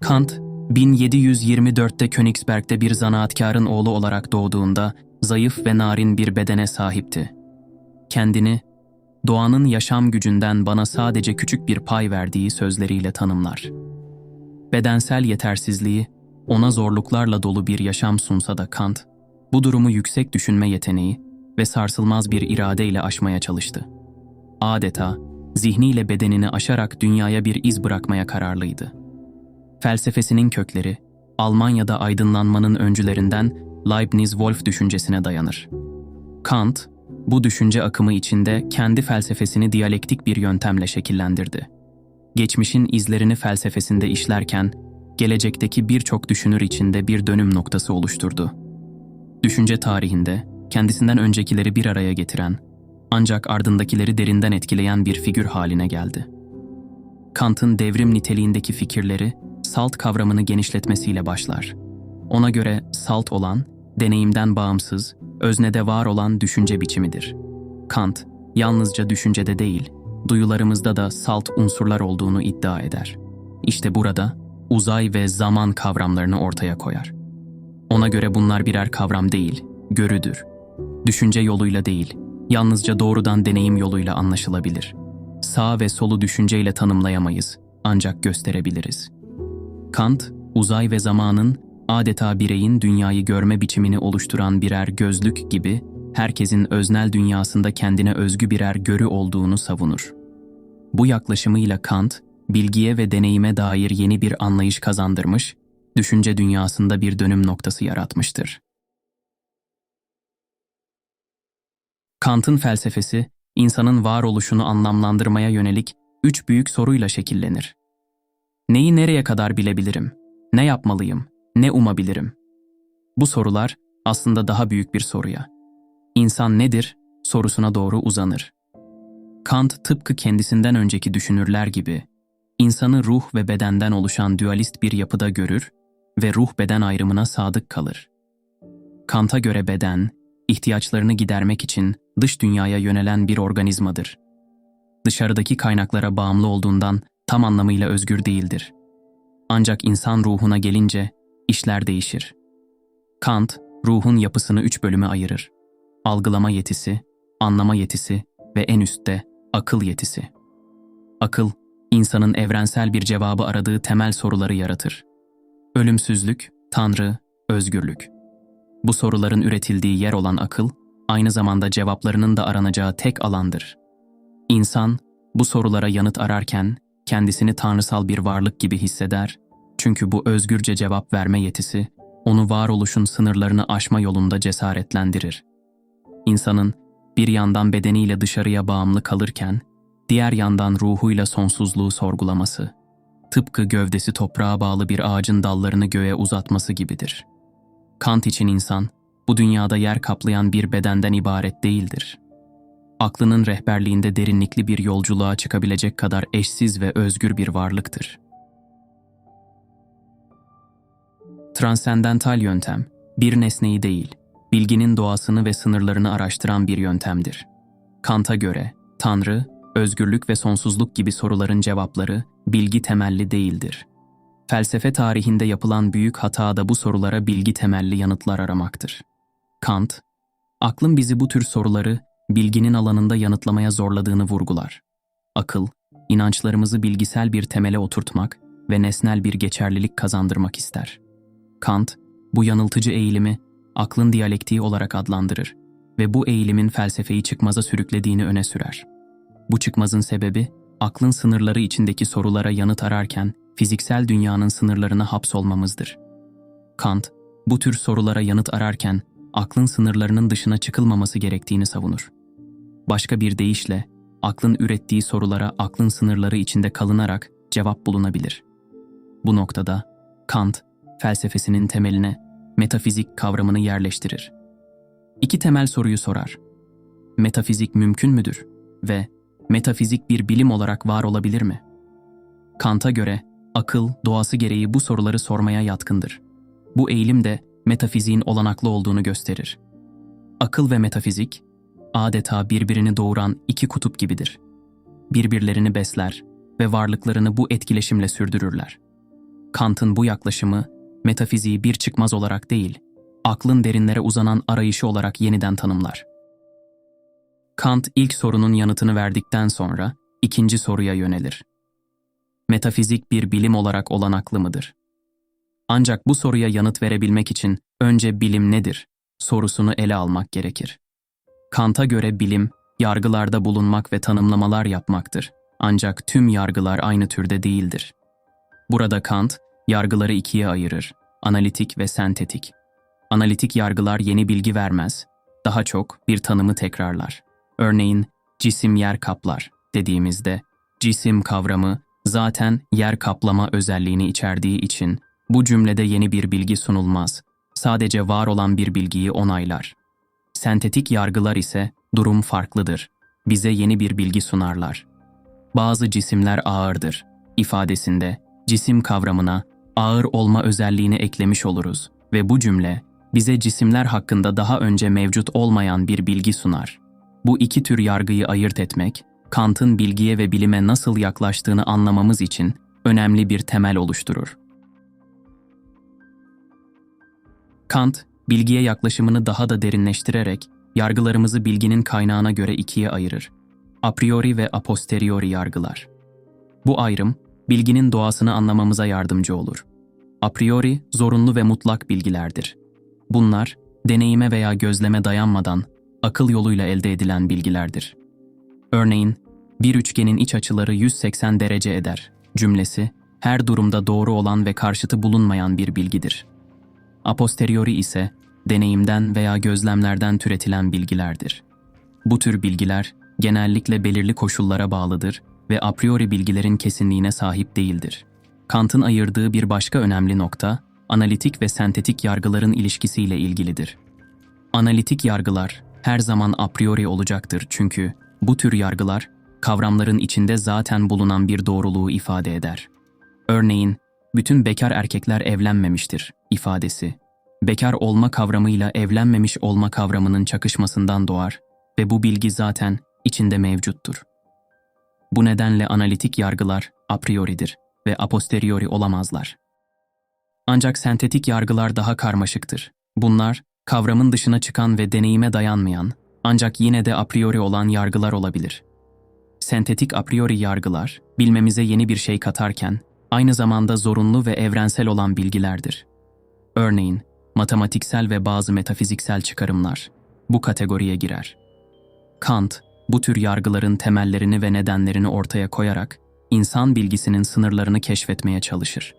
Kant, 1724'te Königsberg'de bir zanaatkarın oğlu olarak doğduğunda zayıf ve narin bir bedene sahipti. Kendini, doğanın yaşam gücünden bana sadece küçük bir pay verdiği sözleriyle tanımlar. Bedensel yetersizliği, ona zorluklarla dolu bir yaşam sunsa da Kant, bu durumu yüksek düşünme yeteneği ve sarsılmaz bir iradeyle aşmaya çalıştı. Adeta, zihniyle bedenini aşarak dünyaya bir iz bırakmaya kararlıydı. Felsefesinin kökleri, Almanya'da aydınlanmanın öncülerinden Leibniz-Wolf düşüncesine dayanır. Kant, bu düşünce akımı içinde kendi felsefesini diyalektik bir yöntemle şekillendirdi. Geçmişin izlerini felsefesinde işlerken, gelecekteki birçok düşünür içinde bir dönüm noktası oluşturdu. Düşünce tarihinde, kendisinden öncekileri bir araya getiren, ancak ardındakileri derinden etkileyen bir figür haline geldi. Kant'ın devrim niteliğindeki fikirleri, salt kavramını genişletmesiyle başlar. Ona göre salt olan, deneyimden bağımsız, öznede var olan düşünce biçimidir. Kant, yalnızca düşüncede değil, duyularımızda da salt unsurlar olduğunu iddia eder. İşte burada uzay ve zaman kavramlarını ortaya koyar. Ona göre bunlar birer kavram değil, görüdür. Düşünce yoluyla değil, yalnızca doğrudan deneyim yoluyla anlaşılabilir. Sağ ve solu düşünceyle tanımlayamayız, ancak gösterebiliriz. Kant, uzay ve zamanın adeta bireyin dünyayı görme biçimini oluşturan birer gözlük gibi herkesin öznel dünyasında kendine özgü birer görü olduğunu savunur. Bu yaklaşımıyla Kant, bilgiye ve deneyime dair yeni bir anlayış kazandırmış, düşünce dünyasında bir dönüm noktası yaratmıştır. Kant'ın felsefesi, insanın varoluşunu anlamlandırmaya yönelik üç büyük soruyla şekillenir. Neyi nereye kadar bilebilirim? Ne yapmalıyım? Ne umabilirim? Bu sorular aslında daha büyük bir soruya. İnsan nedir? sorusuna doğru uzanır. Kant tıpkı kendisinden önceki düşünürler gibi insanı ruh ve bedenden oluşan dualist bir yapıda görür ve ruh-beden ayrımına sadık kalır. Kant'a göre beden, ihtiyaçlarını gidermek için dış dünyaya yönelen bir organizmadır. Dışarıdaki kaynaklara bağımlı olduğundan tam anlamıyla özgür değildir. Ancak insan ruhuna gelince işler değişir. Kant, ruhun yapısını üç bölüme ayırır. Algılama yetisi, anlama yetisi ve en üstte akıl yetisi. Akıl, insanın evrensel bir cevabı aradığı temel soruları yaratır. Ölümsüzlük, tanrı, özgürlük. Bu soruların üretildiği yer olan akıl, aynı zamanda cevaplarının da aranacağı tek alandır. İnsan, bu sorulara yanıt ararken kendisini tanrısal bir varlık gibi hisseder çünkü bu özgürce cevap verme yetisi, onu varoluşun sınırlarını aşma yolunda cesaretlendirir. İnsanın bir yandan bedeniyle dışarıya bağımlı kalırken, diğer yandan ruhuyla sonsuzluğu sorgulaması, tıpkı gövdesi toprağa bağlı bir ağacın dallarını göğe uzatması gibidir. Kant için insan, bu dünyada yer kaplayan bir bedenden ibaret değildir. Aklının rehberliğinde derinlikli bir yolculuğa çıkabilecek kadar eşsiz ve özgür bir varlıktır. Transendental yöntem, bir nesneyi değil, bilginin doğasını ve sınırlarını araştıran bir yöntemdir. Kant'a göre, Tanrı, özgürlük ve sonsuzluk gibi soruların cevapları bilgi temelli değildir. Felsefe tarihinde yapılan büyük hata da bu sorulara bilgi temelli yanıtlar aramaktır. Kant, aklın bizi bu tür soruları bilginin alanında yanıtlamaya zorladığını vurgular. Akıl, inançlarımızı bilgisel bir temele oturtmak ve nesnel bir geçerlilik kazandırmak ister. Kant, bu yanıltıcı eğilimi aklın diyalektiği olarak adlandırır ve bu eğilimin felsefeyi çıkmaza sürüklediğini öne sürer. Bu çıkmazın sebebi, aklın sınırları içindeki sorulara yanıt ararken fiziksel dünyanın sınırlarına hapsolmamızdır. Kant, bu tür sorulara yanıt ararken aklın sınırlarının dışına çıkılmaması gerektiğini savunur. Başka bir deyişle, aklın ürettiği sorulara aklın sınırları içinde kalınarak cevap bulunabilir. Bu noktada Kant, felsefesinin temeline metafizik kavramını yerleştirir. İki temel soruyu sorar. Metafizik mümkün müdür ve metafizik bir bilim olarak var olabilir mi? Kant'a göre akıl doğası gereği bu soruları sormaya yatkındır. Bu eğilim de metafiziğin olanaklı olduğunu gösterir. Akıl ve metafizik adeta birbirini doğuran iki kutup gibidir. Birbirlerini besler ve varlıklarını bu etkileşimle sürdürürler. Kant'ın bu yaklaşımı, metafiziği bir çıkmaz olarak değil, aklın derinlere uzanan arayışı olarak yeniden tanımlar. Kant ilk sorunun yanıtını verdikten sonra ikinci soruya yönelir. Metafizik bir bilim olarak olanaklı mıdır? Ancak bu soruya yanıt verebilmek için önce bilim nedir sorusunu ele almak gerekir. Kant'a göre bilim, yargılarda bulunmak ve tanımlamalar yapmaktır. Ancak tüm yargılar aynı türde değildir. Burada Kant, yargıları ikiye ayırır, analitik ve sentetik. Analitik yargılar yeni bilgi vermez, daha çok bir tanımı tekrarlar. Örneğin, cisim yer kaplar dediğimizde, cisim kavramı zaten yer kaplama özelliğini içerdiği için bu cümlede yeni bir bilgi sunulmaz. Sadece var olan bir bilgiyi onaylar. Sentetik yargılar ise durum farklıdır. Bize yeni bir bilgi sunarlar. Bazı cisimler ağırdır ifadesinde cisim kavramına ağır olma özelliğini eklemiş oluruz ve bu cümle bize cisimler hakkında daha önce mevcut olmayan bir bilgi sunar. Bu iki tür yargıyı ayırt etmek, Kant'ın bilgiye ve bilime nasıl yaklaştığını anlamamız için önemli bir temel oluşturur. Kant, bilgiye yaklaşımını daha da derinleştirerek yargılarımızı bilginin kaynağına göre ikiye ayırır. A priori ve a posteriori yargılar. Bu ayrım, bilginin doğasını anlamamıza yardımcı olur. A priori, zorunlu ve mutlak bilgilerdir. Bunlar, deneyime veya gözleme dayanmadan, akıl yoluyla elde edilen bilgilerdir. Örneğin, bir üçgenin iç açıları 180 derece eder cümlesi, her durumda doğru olan ve karşıtı bulunmayan bir bilgidir. A posteriori ise, deneyimden veya gözlemlerden türetilen bilgilerdir. Bu tür bilgiler, genellikle belirli koşullara bağlıdır ve a priori bilgilerin kesinliğine sahip değildir. Kant'ın ayırdığı bir başka önemli nokta, analitik ve sentetik yargıların ilişkisiyle ilgilidir. Analitik yargılar her zaman a priori olacaktır çünkü bu tür yargılar kavramların içinde zaten bulunan bir doğruluğu ifade eder. Örneğin, bütün bekar erkekler evlenmemiştir ifadesi. Bekar olma kavramıyla evlenmemiş olma kavramının çakışmasından doğar ve bu bilgi zaten içinde mevcuttur. Bu nedenle analitik yargılar a prioridir ve a posteriori olamazlar. Ancak sentetik yargılar daha karmaşıktır. Bunlar, kavramın dışına çıkan ve deneyime dayanmayan, ancak yine de a priori olan yargılar olabilir. Sentetik a priori yargılar, bilmemize yeni bir şey katarken, aynı zamanda zorunlu ve evrensel olan bilgilerdir. Örneğin, matematiksel ve bazı metafiziksel çıkarımlar bu kategoriye girer. Kant, bu tür yargıların temellerini ve nedenlerini ortaya koyarak insan bilgisinin sınırlarını keşfetmeye çalışır.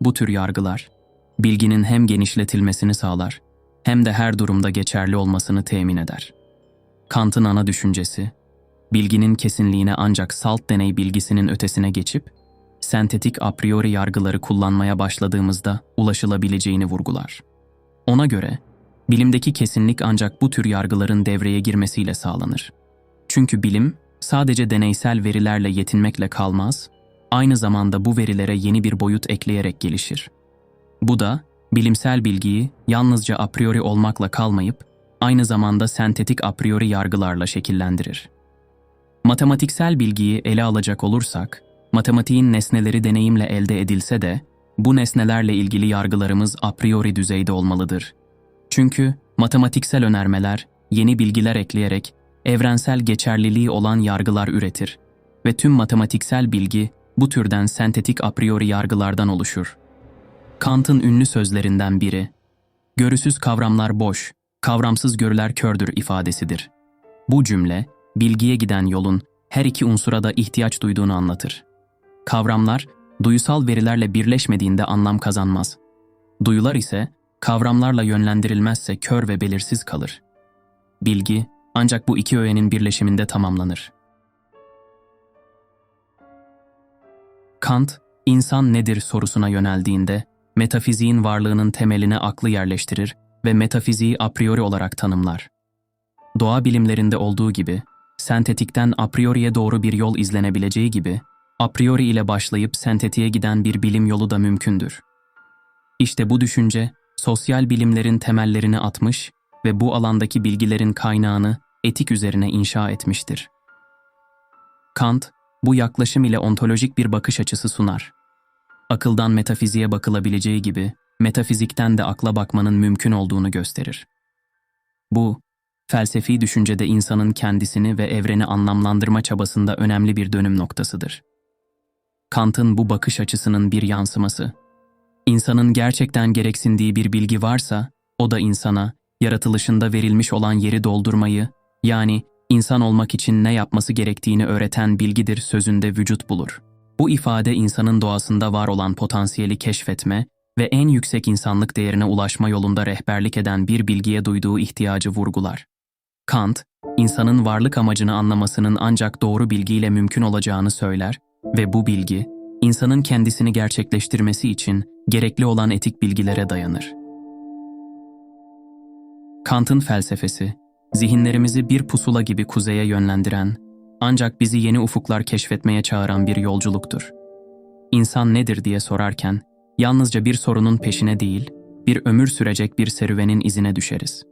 Bu tür yargılar, bilginin hem genişletilmesini sağlar hem de her durumda geçerli olmasını temin eder. Kant'ın ana düşüncesi, bilginin kesinliğine ancak salt deney bilgisinin ötesine geçip, sentetik a priori yargıları kullanmaya başladığımızda ulaşılabileceğini vurgular. Ona göre, bilimdeki kesinlik ancak bu tür yargıların devreye girmesiyle sağlanır. Çünkü bilim, sadece deneysel verilerle yetinmekle kalmaz, aynı zamanda bu verilere yeni bir boyut ekleyerek gelişir. Bu da, bilimsel bilgiyi yalnızca a priori olmakla kalmayıp, aynı zamanda sentetik a priori yargılarla şekillendirir. Matematiksel bilgiyi ele alacak olursak, matematiğin nesneleri deneyimle elde edilse de, bu nesnelerle ilgili yargılarımız a priori düzeyde olmalıdır. Çünkü matematiksel önermeler, yeni bilgiler ekleyerek evrensel geçerliliği olan yargılar üretir ve tüm matematiksel bilgi bu türden sentetik a priori yargılardan oluşur. Kant'ın ünlü sözlerinden biri, görüsüz kavramlar boş, kavramsız görüler kördür ifadesidir. Bu cümle, bilgiye giden yolun her iki unsura da ihtiyaç duyduğunu anlatır. Kavramlar, duyusal verilerle birleşmediğinde anlam kazanmaz. Duyular ise, kavramlarla yönlendirilmezse kör ve belirsiz kalır. Bilgi, ancak bu iki öğenin birleşiminde tamamlanır. Kant, insan nedir sorusuna yöneldiğinde, metafiziğin varlığının temeline aklı yerleştirir ve metafiziği a priori olarak tanımlar. Doğa bilimlerinde olduğu gibi, sentetikten a prioriye doğru bir yol izlenebileceği gibi, a priori ile başlayıp sentetiğe giden bir bilim yolu da mümkündür. İşte bu düşünce, sosyal bilimlerin temellerini atmış ve bu alandaki bilgilerin kaynağını etik üzerine inşa etmiştir. Kant, bu yaklaşım ile ontolojik bir bakış açısı sunar. akıldan metafiziğe bakılabileceği gibi metafizikten de akla bakmanın mümkün olduğunu gösterir. Bu, felsefi düşüncede insanın kendisini ve evreni anlamlandırma çabasında önemli bir dönüm noktasıdır. Kant'ın bu bakış açısının bir yansıması. İnsanın gerçekten gereksindiği bir bilgi varsa, o da insana, yaratılışında verilmiş olan yeri doldurmayı, yani insan olmak için ne yapması gerektiğini öğreten bilgidir sözünde vücut bulur. Bu ifade insanın doğasında var olan potansiyeli keşfetme ve en yüksek insanlık değerine ulaşma yolunda rehberlik eden bir bilgiye duyduğu ihtiyacı vurgular. Kant, insanın varlık amacını anlamasının ancak doğru bilgiyle mümkün olacağını söyler ve bu bilgi, insanın kendisini gerçekleştirmesi için gerekli olan etik bilgilere dayanır. Kant'ın felsefesi, zihinlerimizi bir pusula gibi kuzeye yönlendiren, ancak bizi yeni ufuklar keşfetmeye çağıran bir yolculuktur. İnsan nedir diye sorarken, yalnızca bir sorunun peşine değil, bir ömür sürecek bir serüvenin izine düşeriz.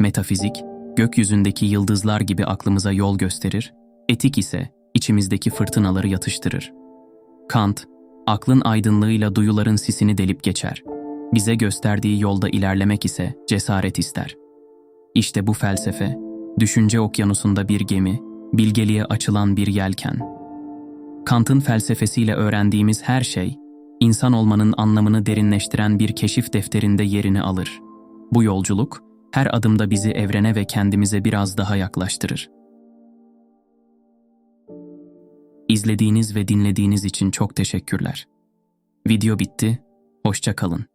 Metafizik, gökyüzündeki yıldızlar gibi aklımıza yol gösterir, etik ise içimizdeki fırtınaları yatıştırır. Kant, aklın aydınlığıyla duyuların sisini delip geçer. Bize gösterdiği yolda ilerlemek ise cesaret ister. İşte bu felsefe, düşünce okyanusunda bir gemi, bilgeliğe açılan bir yelken. Kant'ın felsefesiyle öğrendiğimiz her şey, insan olmanın anlamını derinleştiren bir keşif defterinde yerini alır. Bu yolculuk, her adımda bizi evrene ve kendimize biraz daha yaklaştırır. İzlediğiniz ve dinlediğiniz için çok teşekkürler. Video bitti, hoşça kalın.